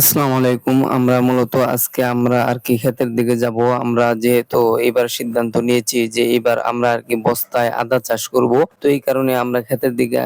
আসসালামু আলাইকুম। আমরা মূলত আজকে আমরা আরকি ক্ষেতের দিকে যাব। আমরা যেহেতু এবার সিদ্ধান্ত নিয়েছি যে এবার আমরা আরকি বস্তায় আদা চাষ করব। তো এই কারণে আমরা ক্ষেতের দিকে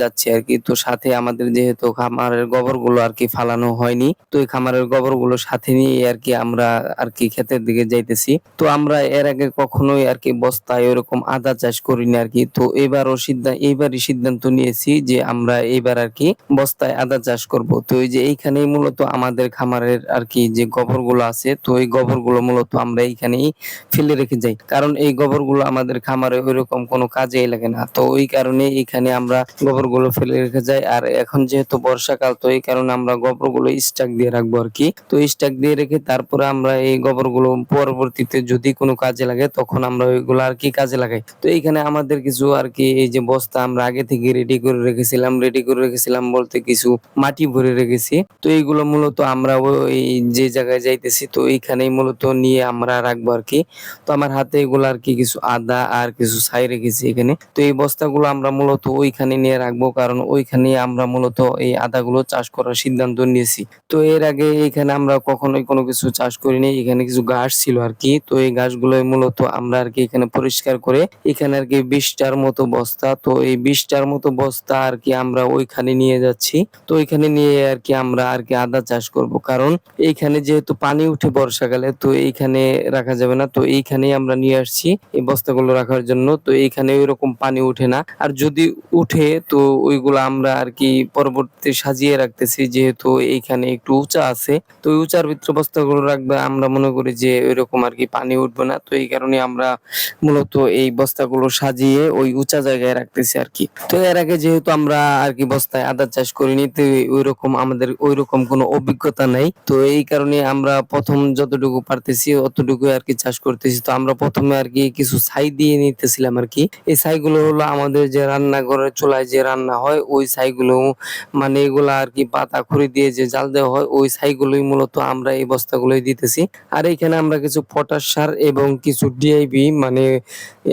যাচ্ছি আরকি। তো সাথে আমাদের যেহেতু খামারের গোবরগুলো আরকি ফালানো হয়নি। তো এই খামারের গোবরগুলো সাথে নিয়ে আরকি আমরা আরকি ক্ষেতের দিকে যাইতেছি। তো আমরা এর আগে কখনোই আর কি বস্তায় ওরকম আদা চাষ করিনি আরকি। তো এবারও সিদ্ধান্ত, এইবারই সিদ্ধান্ত নিয়েছি যে আমরা এইবার আরকি বস্তায় আদা চাষ করব। তো এই যে এইখানেই মূলত আমাদের খামারের আরকি যে গোবরগুলো আছে, তো এই গোবরগুলো মূলত আমরা এইখানেই ফেলে রেখে যাই। কারণ এই গোবরগুলো আমাদের খামারে ঐরকম কোনো কাজেই লাগে না। তো ওই কারণে এখানে আমরা গোবরগুলো ফেলে রেখে যাই। আর এখন যেহেতু বর্ষাকাল, তো এই কারণে আমরা গোবরগুলো স্টক দিয়ে রাখব আরকি। তো স্টক দিয়ে রেখে তারপরে আমরা এই গোবরগুলো পরবর্তীতে যদি কোনো কাজে লাগে, তখন আমরা ওইগুলো আর কি কাজে লাগাই। তো এইখানে আমাদের কিছু আর কি এই যে বস্তা আমরা আগে থেকে রেডি করে রেখেছিলাম। রেডি করে রেখেছিলাম বলতে কিছু মাটি ভরে রেখেছি। তো এইগুলো মূলত আমরা ওই যে জায়গায় যাইতেছি, তো এইখানেই মূলত নিয়ে আমরা রাখব আরকি। তো আমার হাতে এগুলো আরকি কিছু আদা আর কিছু ছাই রেখেছি এখানে। তো এই বস্তাগুলো আমরা মূলত ওইখানে নিয়ে রাখব, কারণ ওইখানে আমরা মূলত এই আদাগুলো চাষ করার সিদ্ধান্ত নিয়েছি। তো এর আগে এইখানে আমরা কখনোই কোনো কিছু চাষ করিনি। এখানে কিছু ঘাস ছিল আরকি। তো এই ঘাসগুলোই মূলত আমরা আরকি এখানে পরিষ্কার করে এখানে আরকি ২০ টার মতো বস্তা, তো এই ২০ টার মতো বস্তা আরকি আমরা ওইখানে নিয়ে যাচ্ছি। তো ওইখানে নিয়ে আরকি আমরা আরকি আদা চাষ করব। কারণ এইখানে যেহেতু পানি উঠে বর্ষাকালে তো এইখানে রাখা যাবে না। তো এইখানেই আমরা নিয়ে আসছি এই বস্তাগুলো রাখার জন্য। তো এইখানে ওইরকম পানি উঠে না। আর যদি উঠে, তো ওইগুলো আমরা আরকি পরবর্তীতে সাজিয়ে রাখতেছি যেহেতু এইখানে একটু উঁচা আছে। তো ওই উঁচার ভিতরে বস্তাগুলো রাখবে আমরা মনে করি যে ওইরকম আরকি পানি উঠবে না। তো এই কারণে আমরা মূলত এই বস্তাগুলো সাজিয়ে ওই উঁচা জায়গায় রাখতেছি আর কি তো এর আগে যেহেতু আমরা আর কি বস্তায় আদা চাষ করিনি, তো ওইরকম আমাদের ঐরকম কোনো অভিজ্ঞতা নাই। তো এই কারণে আমরা ১ম যতটুকু পারতেছি, অতটুকুই আরকি চাষ করতেছি। তো আমরা ১ম এ আরকি কিছু ছাই দিয়ে নিতেছিলাম আরকি। এই ছাইগুলো হলো আমাদের যে রান্নাঘরের চুলায় যে রান্না হয়, ওই ছাইগুলো মানে এগুলা আরকি পাতা খড়ি দিয়ে যে জাল দেওয়া হয়, ওই ছাইগুলোই মূলত আমরা এই বস্তাগুলোই দিতেছি। আর এইখানে আমরা কিছু পটাশ সার এবং কিছু ডিআইবি মানে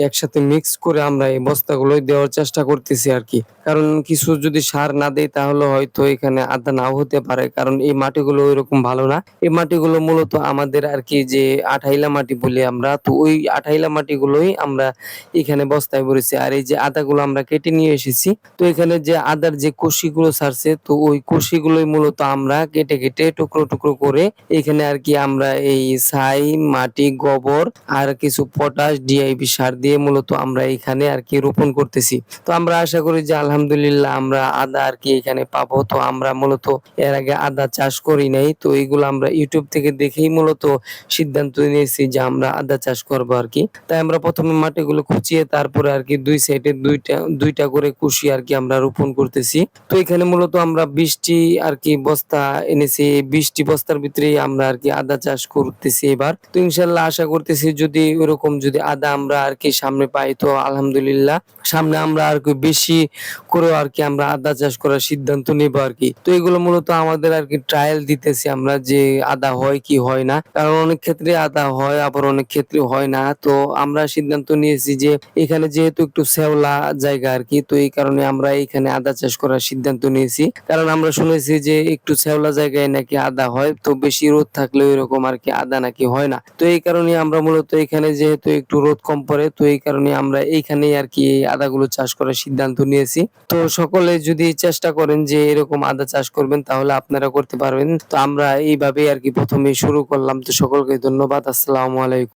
একসাথে মিক্স করে আমরা এই বস্তাগুলোই দেওয়ার চেষ্টা করতেছি আরকি। কারণ কিছু যদি সার না দেই তাহলে হয়তো এখানে আদা নাও হতে পারে। কারণ এই মাটিগুলো ঐরকম ভালো না। এই মাটিগুলো মূলত আমাদের আর কি যে আঠাইলা মাটি বলি আমরা তো ওই আঠাইলা মাটিগুলোই আমরা এখানে বস্তায় ভরেছি। আর এই যে আদাগুলো আমরা কেটে নিয়ে এসেছি। তো এখানে যে আদার যে কষিগুলো ছাড়ছে তো ওই কষিগুলোই মূলত আমরা কেটে, কেটে টুকরো, টুকরো করে এখানে আরকি আমরা এই ছাই, মাটি, গোবর আর কিছু পটাশ, ডিআইপি সার দিয়ে মূলত আমরা এখানে আরকি রোপণ করতেছি। তো আমরা আশা করি যে আলহামদুলিল্লাহ আমরা আদা আর কি এখানে পাবো। তো আমরা মূলত এর আগে আদা চাষ করি নাই। তো এইগুলো আমরা YouTube থেকে দেখেই মূলত সিদ্ধান্ত নিয়েছি যে আমরা আদা চাষ করব আরকি। তাই আমরা ১ম এ মাটিগুলো খুঁচিয়ে তারপরে আরকি ২ সাইডে ২ টা ২ টা করে কুশি আরকি আমরা রোপণ করতেছি। তো এখানে মূলত আমরা ২০ টি আরকি বস্তা এনেছি। এই ২০ টি বস্তার ভিতরেই আমরা আরকি আদা চাষ করতেছি এবার। তো ইনশাল্লাহ আশা করতেছি যদি ওরকম যদি আদা আমরা আরকি সামনে পাই, তো আলহামদুলিল্লাহ সামনে আমরা আরকি বেশি করেও আরকি আমরা আদা চাষ করার সিদ্ধান্ত নেব আর কি তো এগুলো মূলত আমাদের আরকি ট্রায়াল দিতেছি আমরা যে আদা হয় কি হয় না। কারণ অনেক ক্ষেত্রে আদা হয়, আবার অনেক ক্ষেত্রে হয় না। তো আমরা সিদ্ধান্ত নিয়েছি যে এখানে যেহেতু একটু শ্যাওলা জায়গা আরকি, তো এই কারণে আমরা এইখানে আদা চাষ করার সিদ্ধান্ত নিয়েছি। কারণ আমরা শুনেছি যে একটু শ্যাওলা জায়গায় নাকি আদা হয়। তো বেশি রোদ থাকলে ওইরকম আরকি আদা নাকি হয় না। তো এই কারণে আমরা মূলত এখানে যেহেতু একটু রোদ কম পড়ে, তো এই কারণে আমরা এইখানেই আরকি এই আদাগুলো চাষ করার সিদ্ধান্ত নিয়েছি। তো সকলে যদি চেষ্টা করেন যে এরকম আদা চাষ করবেন, তাহলে আপনারা করতে পারবেন। তো আমরা এইভাবেই আর কি প্রথমে শুরু করলাম। তো সকলকে ধন্যবাদ। আসসালামু আলাইকুম।